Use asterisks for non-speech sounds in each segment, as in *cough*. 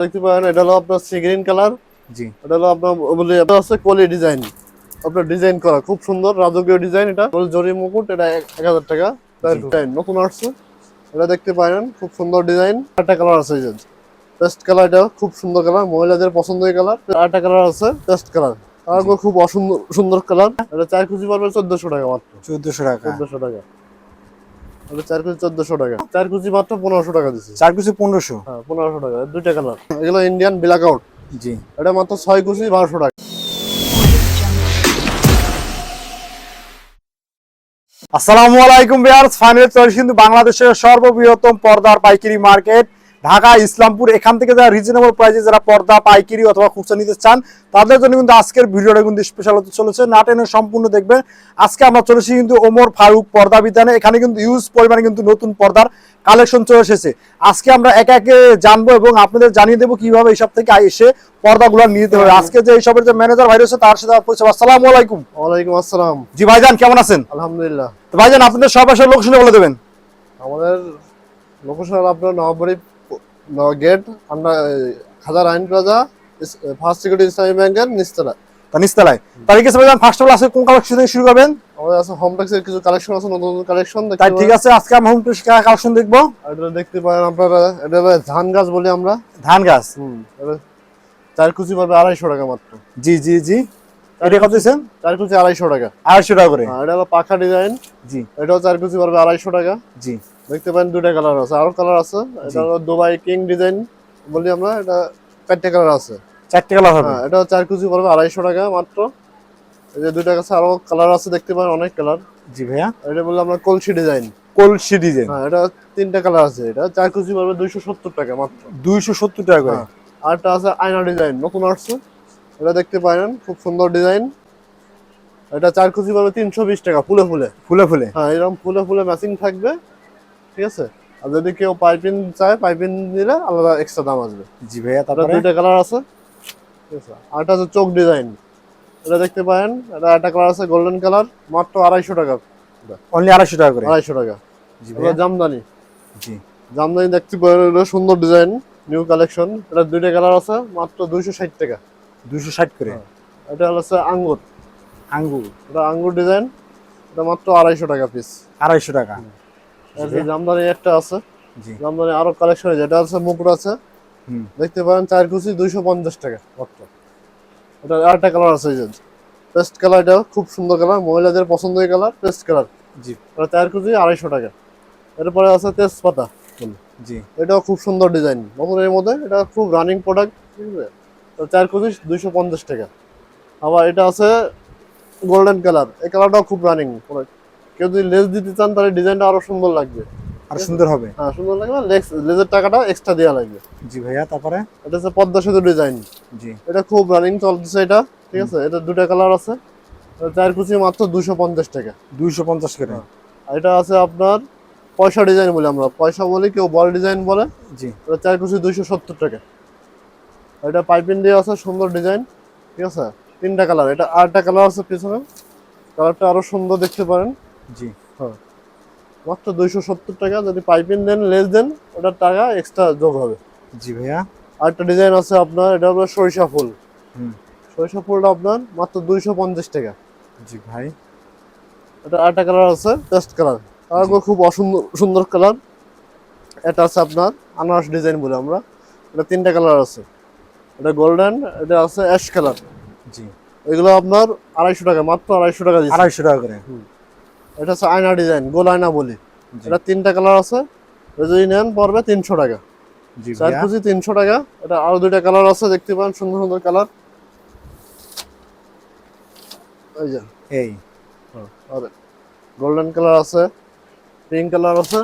দেখতে পারেন এটা হলো আপনার সি গ্রিন কালার। জি। এটা হলো আপনার বলি এটা হচ্ছে কলি ডিজাইন। আপনার ডিজাইন করা খুব সুন্দর রাজকীয় ডিজাইন এটা। জরি মুকুট এটা এক হাজার টাকা। নতুন আসছে। এটা দেখতে পারেন খুব সুন্দর ডিজাইন। আটটা কালার আছে পেস্ট কালার এটা খুব সুন্দর কালার মহিলাদের পছন্দের কালার। আটটা কালার আছে পেস্ট কালার। কালারগুলো খুব অসুন্দর সুন্দর কালার। এটা চার কেজি পড়বে চোদ্দশো টাকা মাত্র। চোদ্দশো টাকা। চোদ্দশো টাকা। চোদ্দশো টাকা। মাত্র পনেরোশো টাকা দিচ্ছি চার পনেরোশো? হ্যাঁ পনেরোশো টাকা। দুইটা কালার এগুলো ইন্ডিয়ান ব্ল্যাক আউট জি। এটা মাত্র ছয় কুচি বারোশো টাকা। আসসালামু আলাইকুম বিয়ার্স ফাইনাল চয়েস কিন্তু বাংলাদেশের সর্ববৃহত্তম পর্দার পাইকারি মার্কেট ঢাকা ইসলামপুর এখান থেকে যারা রিজনেবল প্রাইসে যারা পর্দা পাইকারি অথবা খুচরা নিতে চান তাদের জন্য কিন্তু আজকের ভিডিওটা কিন্তু স্পেশাল হতে চলেছে। না টেনে সম্পূর্ণ দেখবেন। আজকে আমরা চলেছি কিন্তু ওমর ফারুক পর্দা বিধানে এখানে কিন্তু ইউজ পরিমাণে কিন্তু নতুন পর্দার কালেকশন চলে এসেছে। আজকে আমরা একে একে জানব এবং আপনাদের জানিয়ে দেবো কীভাবে এইসব থেকে এসে পর্দাগুলো নিতে হবে। আজকে যে এইসবের যে ম্যানেজার ভাই রয়েছে তার সাথে পরিচয়। আসসালামু আলাইকুম। ওয়ালাইকুম আসসালাম। জি ভাইজান কেমন আছেন? আলহামদুলিল্লাহ। তো ভাইজান আপনাদের সব আসলে লোকেশনে বলে দেবেন। আমাদের লোকেশন আপনার নববাড়ি গেট আমরা হাজার আইন প্লাজা ফার্স্ট সিকিউরিটি ইসলামী ব্যাংকের নিচতলা তা নিস্তালায় তার ঠিক আছে ভাইজান ফার্স্ট অফ কোন কালেকশন থেকে শুরু করবেন? আমাদের আছে হোম ট্যাক্সের কিছু কালেকশন আছে নতুন নতুন কালেকশন তাই ঠিক আছে আজকে আমরা হোম কালেকশন দেখব। এটা দেখতে পারেন আপনারা এটা ধান গাছ বলি আমরা। ধান গাছ? হুম এটা চার কুচি পাবে আড়াইশো টাকা মাত্র। জি জি জি। এটা কত দিচ্ছেন? চার কুচি আড়াইশো টাকা। আড়াইশো টাকা করে। এটা হলো পাখা ডিজাইন জি। এটাও চার কুচি পারবে আড়াইশো টাকা। জি। দেখতে পারেন দুটা কালার আছে। আরও কালার আছে। এটা হলো দুবাই কিং ডিজাইন বলি আমরা এটা চারটে কালার আছে। চারটে কালার হবে। হ্যাঁ এটা চার কুচি পড়বে আড়াইশো টাকা মাত্র। এই যে দুইটা কাছে আরও কালার আছে দেখতে পারেন অনেক কালার জি ভাইয়া। এটা বললাম আমরা কলসি ডিজাইন কলসি ডিজাইন হ্যাঁ এটা তিনটা কালার আছে। এটা চার কুচি পড়বে দুইশো সত্তর টাকা মাত্র। দুইশো সত্তর টাকা আর হ্যাঁ। আরটা আছে আয়না ডিজাইন নতুন আসছে। এটা দেখতে পারেন খুব সুন্দর ডিজাইন এটা চার কুচি পড়বে তিনশো বিশ টাকা ফুলে ফুলে। ফুলে ফুলে। হ্যাঁ এরকম ফুলে ফুলে ম্যাচিং থাকবে। ঠিক আছে? আর যদি কেউ পাইপিং চায় পাইপিং নিলে আলাদা এক্সট্রা দাম আসবে। জি ভাইয়া তারপরে? দুইটা কালার আছে। ঠিক আছে? আরটা আছে চোখ ডিজাইন এটা দেখতে পারেন এটা একটা কালার আছে গোল্ডেন কালার মাত্র আড়াইশো টাকা। অনলি আড়াইশো টাকা করে? আড়াইশো টাকা। জি ভাইয়া। জামদানি। জি। জামদানি দেখতে পারেন এটা সুন্দর ডিজাইন নিউ কালেকশন এটা দুইটা কালার আছে মাত্র দুইশো ষাট টাকা। দুইশো ষাট করে? হ্যাঁ। এটা হচ্ছে আঙ্গুর। আঙ্গুর? এটা আঙ্গুর ডিজাইন এটা মাত্র আড়াইশো টাকা পিস আড়াইশো টাকা? জামদানি একটা আছে। জামদানি আরও কালেকশন এটা আছে মুকুট আছে। দেখতে পারেন চার কুচি দুইশো পঞ্চাশ টাকা মাত্র। এটা আরেকটা কালার আছে এই যে। পেস্ট কালার এটা খুব সুন্দর কালার মহিলাদের পছন্দের কালার পেস্ট কালার জি। এটা চার কুচি আড়াইশো টাকা। এরপরে আছে তেজপাতা। জি। এটাও খুব সুন্দর ডিজাইন নতুন এর মধ্যে এটা খুব রানিং প্রোডাক্ট ঠিক আছে? চার কুচি দুইশো পঞ্চাশ টাকা। আবার এটা আছে গোল্ডেন কালার এই কালারটাও খুব রানিং প্রোডাক্ট কেউ যদি লেস দিতে চান তাহলে ডিজাইনটা আরও সুন্দর লাগবে। আর সুন্দর হবে? হ্যাঁ সুন্দর লাগবে। লেজের টাকাটা এক্সট্রা দেওয়া লাগবে। জি ভাইয়া তারপরে? এটা হচ্ছে পদ্মা সেতু ডিজাইন জি। এটা খুব রানিং চলতেছে এটা ঠিক আছে? এটা দুটা কালার আছে। চার কুচি মাত্র দুশো পঞ্চাশ টাকা। দুইশো পঞ্চাশ করে? আর এটা আছে আপনার পয়সা ডিজাইন বলি আমরা। পয়সা বলি কেউ বল ডিজাইন বলে। জি। এটা চার কুচি দুইশো সত্তর টাকা। এটা পাইপিং দিয়ে আছে সুন্দর ডিজাইন ঠিক আছে? তিনটা কালার এটা আটটা কালার আছে পিছনে। কালারটা আরও সুন্দর দেখতে পারেন। জি। হ্যাঁ। মাত্র দুইশো সত্তর টাকা যদি পাইপিং দেন লেস দেন ওটার টাকা এক্সট্রা যোগ হবে। জি ভাইয়া। আরেকটা ডিজাইন আছে আপনার এটা আপনার সরিষা ফুল। হুম। সরিষা ফুলটা আপনার মাত্র দুইশো পঞ্চাশ টাকা। জি ভাই। এটা আরেকটা কালার আছে পেস্ট কালার কালারগুলো খুব অসুন্দর সুন্দর কালার এটা আছে আপনার আনারস ডিজাইন বলে আমরা। এটা তিনটা কালার আছে। এটা গোল্ডেন এটা আছে অ্যাশ কালার জি। এগুলো আপনার আড়াইশো টাকা মাত্র আড়াইশো টাকা আড়াইশো টাকা করে। এটা আছে আয়না ডিজাইন গোল আয়না বলি। এটা তিনটা কালার আছে। যদি নেন পড়বে তিনশো টাকা। জি চার কেজি তিনশো টাকা। এটা আরও দুইটা কালার আছে দেখতে পান সুন্দর সুন্দর কালার। এই যে। এই। গোল্ডেন কালার আছে পিঙ্ক কালার আছে।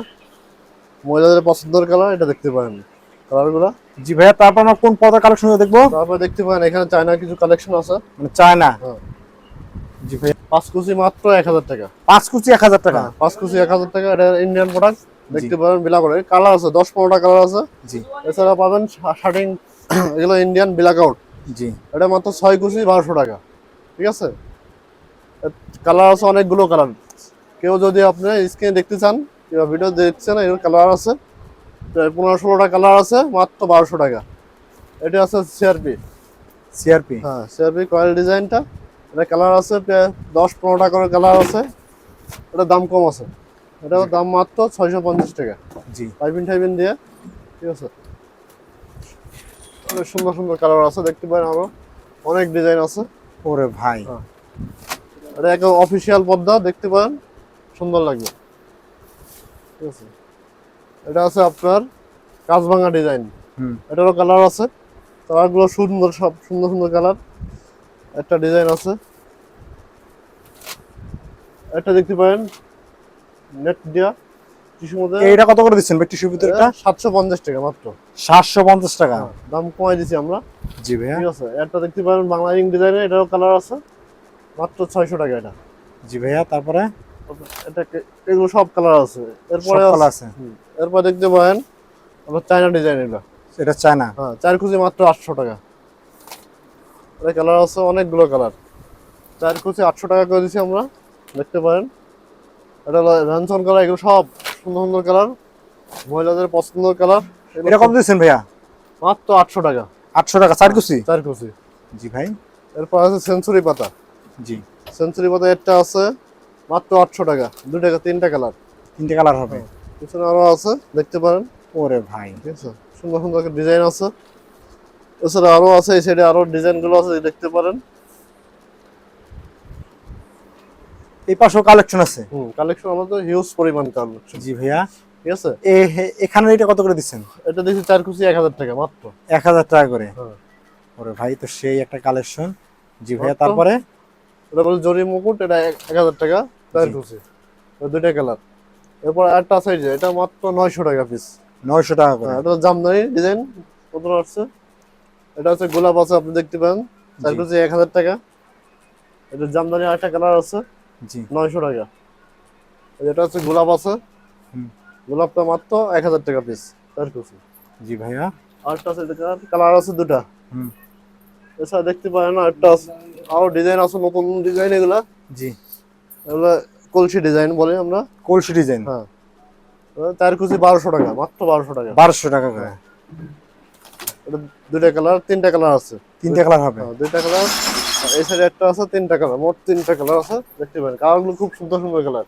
মহিলাদের পছন্দের কালার এটা দেখতে পারেন। কালারগুলো। জি ভাইয়া তারপর আমরা কোন পর্দা কালেকশন দেখব? তারপরে দেখতে পারেন এখানে চায়না কিছু কালেকশন আছে। মানে চায়না। হ্যাঁ। পাঁচ কুচি মাত্র এক হাজার টাকা। পাঁচ কুচি এক হাজার টাকা। হ্যাঁ, পাঁচ কুচি এক হাজার টাকা এটা ইন্ডিয়ান প্রোডাক্ট দেখতে পারেন বিলা করে। কালার আছে দশ পনেরোটা কালার আছে। জি। এছাড়া পাবেন শার্টিং *clears throat* এগুলো ইন্ডিয়ান ব্ল্যাক আউট জি। এটা মাত্র ছয় কুচি বারোশো টাকা ঠিক আছে? কালার আছে অনেকগুলো কালার। কেউ যদি আপনি স্ক্রিনে দেখতে চান কিংবা ভিডিও দেখছেন এর কালার আছে। পনেরো ষোলোটা কালার আছে মাত্র বারোশো টাকা। এটা আছে সিআরপি সিআরপি হ্যাঁ সিআরপি কয়েল ডিজাইনটা এটা কালার আছে দশ পনেরোটা করে কালার আছে। এটা দাম কম আছে। এটাও দাম মাত্র ছয়শো পঞ্চাশ টাকা। জি। পাইপিন টাইপিন দিয়ে ঠিক আছে? অনেক সুন্দর সুন্দর কালার আছে দেখতে পারেন আরও। অনেক ডিজাইন আছে। ওরে ভাই। হ্যাঁ। এটা একটা অফিসিয়াল পর্দা দেখতে পারেন। সুন্দর লাগবে। ঠিক আছে? এটা আছে আপনার কাঁচভাঙা ডিজাইন হুম। এটারও কালার আছে। কালারগুলো সুন্দর সব সুন্দর সুন্দর কালার একটা ডিজাইন আছে। একটা দেখতে পারেন। নেট দিয়া টিস্যুর মধ্যে। এইটা কত করে দিচ্ছেন ভাই টিস্যু ভিতরে এটা সাতশো পঞ্চাশ টাকা মাত্র। সাতশো পঞ্চাশ টাকা? হ্যাঁ, দাম কমাই দিছি আমরা। জি ভাইয়া। ঠিক আছে একটা দেখতে পারেন বাংলা ইং ডিজাইনের এটারও কালার আছে। মাত্র ছয়শো টাকা এটা। জি ভাইয়া তারপরে? এটা এগুলো সব কালার আছে। এরপরে সব কালার আছে এরপর দেখতে পারেন আপনার চায়না ডিজাইন এটা এটা চায়না? হ্যাঁ চার কুচি মাত্র আটশো টাকা। এটা কালার আছে অনেকগুলো কালার চার কুচি আটশো টাকা করে দিছি আমরা দেখতে পারেন। এটা হলো র্যানসন কালার এগুলো সব সুন্দর সুন্দর কালার মহিলাদের পছন্দের কালার এটা কত দিচ্ছেন ভাইয়া? মাত্র আটশো টাকা। আটশো টাকা চার কুচি চার কুচি জি ভাই। এরপর আছে সেঞ্চুরি পাতা। জি। সেঞ্চুরি পাতা একটা আছে মাত্র আটশো টাকা। দু টাকা তিনটা কালার তিনটে কালার হবে। পিছনে আরও আছে দেখতে পারেন। ওরে ভাই। ঠিক আছে? সুন্দর সুন্দর ডিজাইন আছে। এছাড়া আরও আছে এই সাইডে আরও ডিজাইনগুলো আছে দেখতে পারেন। এই পাশেও কালেকশন আছে? হুম কালেকশন আমাদের হিউজ পরিমাণ কালেকশন জি ভাইয়া। ঠিক আছে? এখানে এটা কত করে দিচ্ছেন? এটা দেখছি চার কুচি এক হাজার টাকা মাত্র। এক হাজার টাকা করে? হ্যাঁ। ওরে ভাই তো সেই একটা কালেকশন জি ভাইয়া তারপরে? এটা বলে জরি মুকুট এটা এক হাজার টাকা চার। কুচি। দুইটা কালার এরপর একটা এই এটা মাত্র নয়শো টাকা পিস নয়শো টাকা করে। হ্যাঁ এটা জামদানি ডিজাইন কত আসছে। এটা হচ্ছে গোলাপ আছে আপনি দেখতে পান চার জি। এক হাজার টাকা। এটা জামদানি আরেকটা কালার আছে জি। নয়শো টাকা। এটা হচ্ছে গোলাপ আছে। গোলাপটা মাত্র এক হাজার টাকা পিস কুচি জি ভাইয়া। আরেকটা আছে কালার আছে দুটা। হুম। এছাড়া দেখতে পারেন আছে। আরও ডিজাইন আছে নতুন ডিজাইন এগুলা। জি। এগুলা কলসি ডিজাইন বলে আমরা। কলসি ডিজাইন হ্যাঁ। তার কুচি বারোশো টাকা মাত্র বারোশো টাকা। বারোশো টাকা করে। এটা দুইটা কালার তিনটা কালার আছে। তিনটে কালার হবে? হ্যাঁ, দুইটা কালার। এই সাইডে একটা আছে তিনটা কালার মোট তিনটা কালার আছে দেখতে পারেন। কালারগুলো খুব সুন্দর সুন্দর কালার।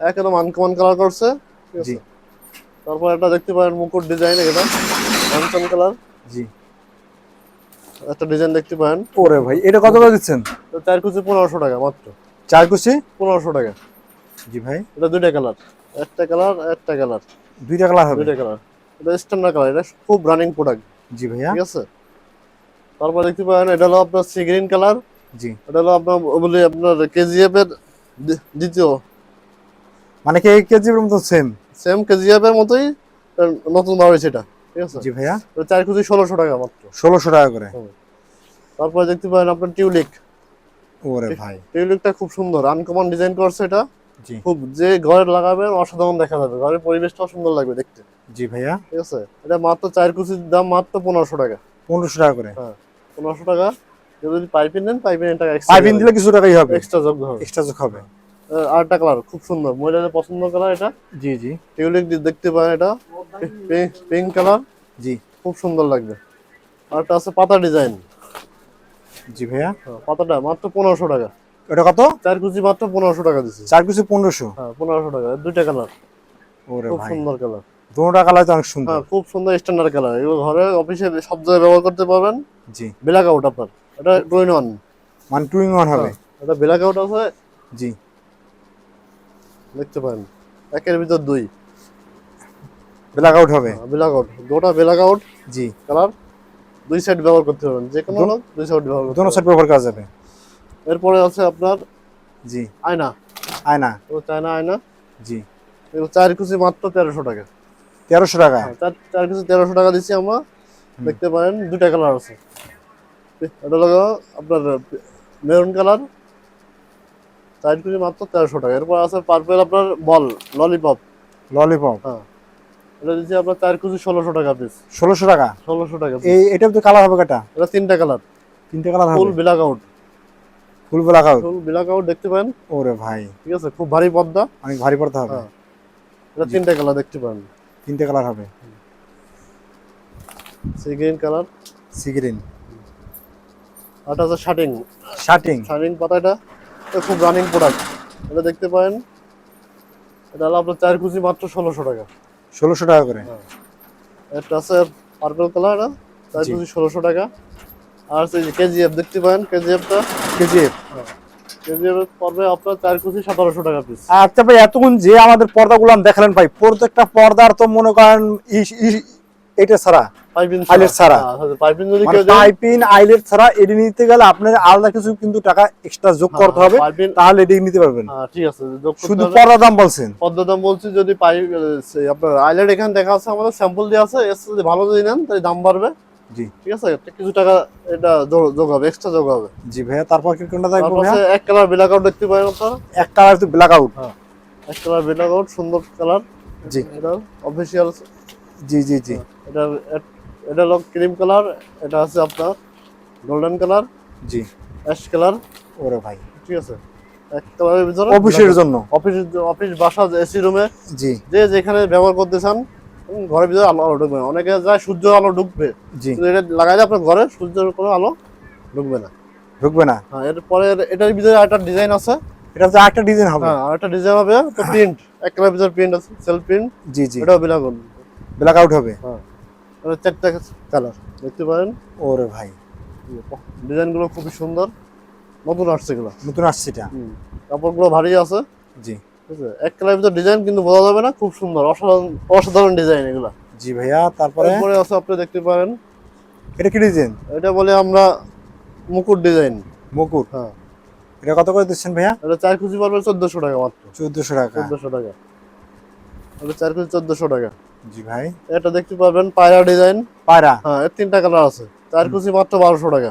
একদম আনকমন কালার করছে ঠিক আছে? তারপর একটা দেখতে পারেন মুকুট ডিজাইন এটা আনকমন কালার। জি। একটা ডিজাইন দেখতে পারেন। ওরে ভাই এটা কত করে দিচ্ছেন? তো চার কুচি পনেরোশো টাকা মাত্র। চার কুচি? পনেরোশো টাকা। জি ভাই। এটা দুইটা কালার। একটা কালার একটা কালার। দুইটা কালার হবে? দুইটা কালার। এটা স্ট্যান্ডার্ড কালার এটা খুব রানিং প্রোডাক্ট জি ভাইয়া। ঠিক আছে? তারপর দেখতে পারেন এটা হলো আপনার সি গ্রিন কালার। জি। এটা হলো আপনার বলি আপনার কেজিএফ এর দ্বিতীয়। মানে কি কেজির মতো সেম সেম কেজিএফ এর মতোই নতুন বার হয়েছে এটা। ঠিক আছে? জি ভাইয়া। চার কেজি ষোলোশো টাকা মাত্র। ষোলোশো টাকা করে। তারপরে দেখতে পারেন আপনার টিউলিক ওরে ভাই। টিউলিকটা খুব সুন্দর আনকমন ডিজাইন করছে এটা। খুব যে ঘরে লাগাবেন অসাধারণ দেখা যাবে। ঘরের পরিবেশটাও সুন্দর লাগবে দেখতে। জি ভাইয়া। ঠিক আছে? এটা মাত্র চার কুচির দাম মাত্র পনেরোশো টাকা। পনেরোশো টাকা করে? হ্যাঁ পনেরোশো টাকা। যদি পাইপিং নেন পাইপিং টাকা পাইপিং দিলে কিছু টাকাই হবে। এক্সট্রা যোগ হবে। এক্সট্রা যোগ হবে। আরেকটা কালার খুব সুন্দর। মহিলাদের পছন্দ কালার এটা। জি জি। টিউলিক দেখতে পারেন এটা। পিঙ্ক কালার জি। খুব সুন্দর লাগবে। আরেকটা আছে পাতা ডিজাইন জি ভাইয়া। পাতাটা মাত্র পনেরোশো টাকা। এটা কত? চার কুচি মাত্র পনেরোশো টাকা দিচ্ছি চার কুচি পনেরোশো? হ্যাঁ পনেরোশো টাকা। দুইটা কালার। ওরে খুব সুন্দর কালার। দুটা কালার তো অনেক সুন্দর। হ্যাঁ খুব সুন্দর স্ট্যান্ডার্ড কালার। এগুলো ঘরে অফিসে সব জায়গায় ব্যবহার করতে পারবেন। জি। ব্ল্যাক আউট আপনার। এটা টু ইন ওয়ান মানে টু ইন ওয়ান হবে। এটা ব্ল্যাক আউট আছে। জি। দেখতে পারেন। একের ভিতর দুই। ব্ল্যাক আউট হবে। ব্ল্যাক আউট দুটা ব্ল্যাক আউট জি। কালার। দুই সাইড ব্যবহার করতে পারবেন। যে কোনো দুই সাইড ব্যবহার দোনো সাইড ব্যবহার করা যাবে। এরপরে আছে আপনার জি। আয়না। আয়না। এগুলো চায়না আয়না। জি। এগুলো চার কুচি মাত্র তেরোশো টাকা। তেরোশো টাকা? হ্যাঁ, চার কেজি তেরোশো টাকা দিচ্ছি আমরা। দেখতে পারেন দুটা কালার আছে। এটা হলো আপনার মেরুন কালার। চার কেজি মাত্র তেরোশো টাকা। এরপর আছে পার্পেল আপনার বল ললিপপ। ললিপপ। হ্যাঁ। এটা দিচ্ছি আপনার চার কেজি ষোলোশো টাকা পিস ষোলোশো টাকা? ষোলোশো টাকা। এই এটা তো কালার হবে কটা এটা তিনটা কালার। তিনটে colour full blackout. Full blackout full blackout দেখতে পারেন। ওরে ভাই। ঠিক আছে খুব ভারী পর্দা। অনেক ভারী পড়তে হবে। হ্যাঁ। এটা তিনটা কালার দেখতে পারেন। তিনটে কালার হবে। Sea green colour. Sea green আর এটা আছে শার্টিং শার্টিং শার্টিং পাতাটা খুব রানিং প্রোডাক্ট এটা দেখতে পারেন। এটা হলো আপনার চার কুচি মাত্র ষোলোশো টাকা। ষোলোশো টাকা করে। একটা আছে পার্পল কালার চার কুচি ষোলোশো টাকা। আর সেই কেজিএফ দেখতে কেজিএফটা? কেজিএফ। কেজিএফ পড়বে আপনার চার কুচি সতেরোশো টাকা পিস আচ্ছা ভাই এতক্ষণ যে আমাদের পর্দাগুলো দেখালেন ভাই প্রত্যেকটা পর্দার তো মনে করেন এটা ছাড়া। পাইপিন যদি মানে কেউ পাইপিন আইলেট ছাড়া এটি নিতে গেলে আপনার আলাদা কিছু কিন্তু টাকা এক্সট্রা যোগ করতে হবে তাহলে এটি নিতে পারবেন। ঠিক আছে শুধু হবে। পর্দার দাম বলছেন? পদ্মদাম বলছি যদি আপনার আইল্যান্ড এখানে দেখা আছে আমাদের স্যাম্পল দিয়ে আছে এর যদি ভালো যদি নেন তাহলে দাম বাড়বে। জি। ঠিক আছে? একটা কিছু টাকা এটা যোগ- হবে এক্সট্রা যোগ হবে। জি ভাইয়া তারপর কি কোনটা ভাইয়া? এক কালার ব্ল্যাক আউট দেখতে পারেন আপনারা। এক কালার তো ব্ল্যাক আউট হ্যাঁ। এক কালার ব্ল্যাক আউট সুন্দর কালার জি। এটা অফিসিয়াল জি জি জি। এটা এটা হলো ক্রিম কালার এটা আছে আপনার গোল্ডেন কালার জি। অ্যাশ কালার ওরে ভাই। ঠিক আছে? এক কালারের ভিতরে। অফিসের জন্য। অফিস অফিস বাসা এসি রুমে জি। যে যেখানে ব্যবহার করতে চান ঘরের ভিতরে আলো আলো ঢুকবে না। অনেকে যায় সূর্য আলো ঢুকবে। জি। এটা লাগাইলে আপনার ঘরে সূর্যের কোনো আলো ঢুকবে না। ঢুকবে না? হ্যাঁ এরপরে এটার ভিতরে একটা ডিজাইন আছে। এটা হচ্ছে একটা ডিজাইন হবে। হ্যাঁ আরেকটা ডিজাইন হবে তো প্রিন্ট এক কালার ভিতরে প্রিন্ট আছে সেলফ প্রিন্ট জি জি। এটাও বিলাগুন। ব্ল্যাক আউট হবে। হ্যাঁ। এটা চারটা কালার দেখতে পারেন। ওরে ভাই। ডিজাইনগুলো খুবই সুন্দর। নতুন আসছে এগুলো। নতুন আসছে এটা। কাপড়গুলো ভারী আছে। জি। আছে এক কালার ভিতরে ডিজাইন কিন্তু বোঝা যাবে না খুব সুন্দর অসাধারণ অসাধারণ ডিজাইন এগুলো। জি ভাইয়া তারপরে? এরপরে আছে আপনি দেখতে পারেন। এটা কি ডিজাইন এটা বলে আমরা মুকুট ডিজাইন মুকুট? হ্যাঁ। এটা কত করে দিচ্ছেন ভাইয়া? এটা চার কুচি পড়বে চোদ্দশো টাকা মাত্র। চোদ্দশো টাকা। চোদ্দশো টাকা। এটা চার কুচি চোদ্দশো টাকা। জি ভাই। এটা দেখতে পারবেন পায়রা ডিজাইন পায়রা? হ্যাঁ এর তিনটা কালার আছে। চার কুচি মাত্র বারোশো টাকা।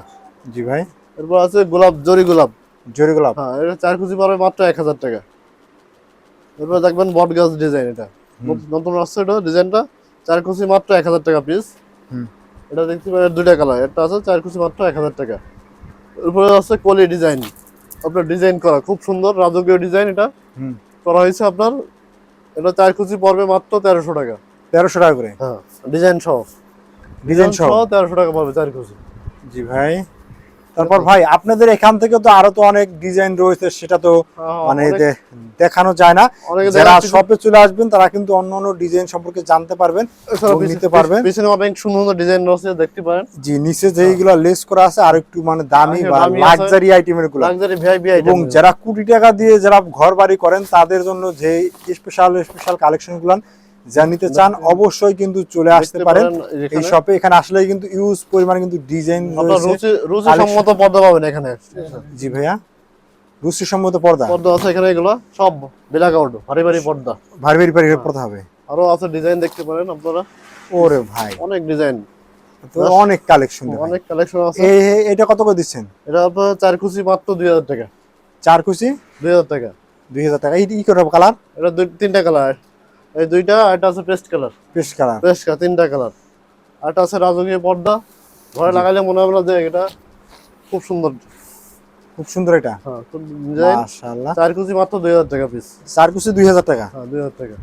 জি ভাই। এরপর আছে গোলাপ জরি গোলাপ। জরি গোলাপ। হ্যাঁ এটা চার কুচি পড়বে মাত্র এক হাজার টাকা। এরপর দেখবেন বট গাছ ডিজাইন এটা। নতুন আসছে এটা ডিজাইনটা চার কুচি মাত্র এক হাজার টাকা পিস এটা দেখতে পারেন দুইটা কালার একটা আছে চার কুচি মাত্র এক হাজার টাকা। এরপরে আছে কলি ডিজাইন আপনার ডিজাইন করা খুব সুন্দর রাজকীয় ডিজাইন এটা। হুম। করা হয়েছে আপনার এটা চার কুচি পড়বে মাত্র তেরোশো টাকা। তেরোশো টাকা করে? হ্যাঁ ডিজাইন সহ। ডিজাইন সহ তেরোশো টাকা পড়বে চার কুচি। জি ভাই। তারপর ভাই আপনাদের এখান থেকে তো আরও তো অনেক ডিজাইন রয়েছে সেটা তো হ্যাঁ, মানে দেখানো যায় না। যারা শপে চলে আসবেন তারা কিন্তু অন্য অন্য ডিজাইন সম্পর্কে জানতে পারবেন নিতে পারবেন। পিছনে অনেক সুন্দর ডিজাইন রয়েছে দেখতে পারেন। জি নিচে যেগুলো লেস করা আছে আর একটু মানে দামি হ্যাঁ, বা। লাক্সারি আইটেমেরগুলো লাক্সারি ভিআইপি আইটেম এবং যারা কোটি টাকা দিয়ে যারা ঘর বাড়ি করেন তাদের জন্য যে স্পেশাল স্পেশাল কালেকশন গুলান যা নিতে চান অবশ্যই কিন্তু চলে আসতে পারেন। এই শপে এখানে আসলে কিন্তু ইউজ পরিমাণে কিন্তু ডিজাইন রয়েছে। রুচি সম্মত পর্দা পাবেন এখানে। জি ভাইয়া। রুচি সম্মত পর্দা? পর্দা আছে এখানে এগুলো সব ব্ল্যাক আউট ভারী ভারী পর্দা। ভারী ভারী ভারী পর্দা হবে। আরও আছে ডিজাইন দেখতে পারেন আপনারা। ওরে ভাই। অনেক ডিজাইন তো অনেক কালেকশন অনেক কালেকশন আছে। এই এটা কত করে দিচ্ছেন? এটা আপনার চার কুচি মাত্র দুই হাজার টাকা। চার কুচি? দুই হাজার টাকা। দুই হাজার টাকা। এই ই করে কালার এটা দুই তিনটা কালার এই দুইটা এটা আছে paste colour. Paste colour. Paste colour তিনটা কালার। আর এটা আছে রাজকীয় পর্দা। ঘরে লাগাইলে মনে হবে না যে এটা খুব সুন্দর। খুব সুন্দর এটা। হ্যাঁ মাশাআল্লাহ। চার কুচি মাত্র দুই হাজার টাকা পিস চার কুচি দুই হাজার টাকা। হ্যাঁ দুই হাজার টাকা।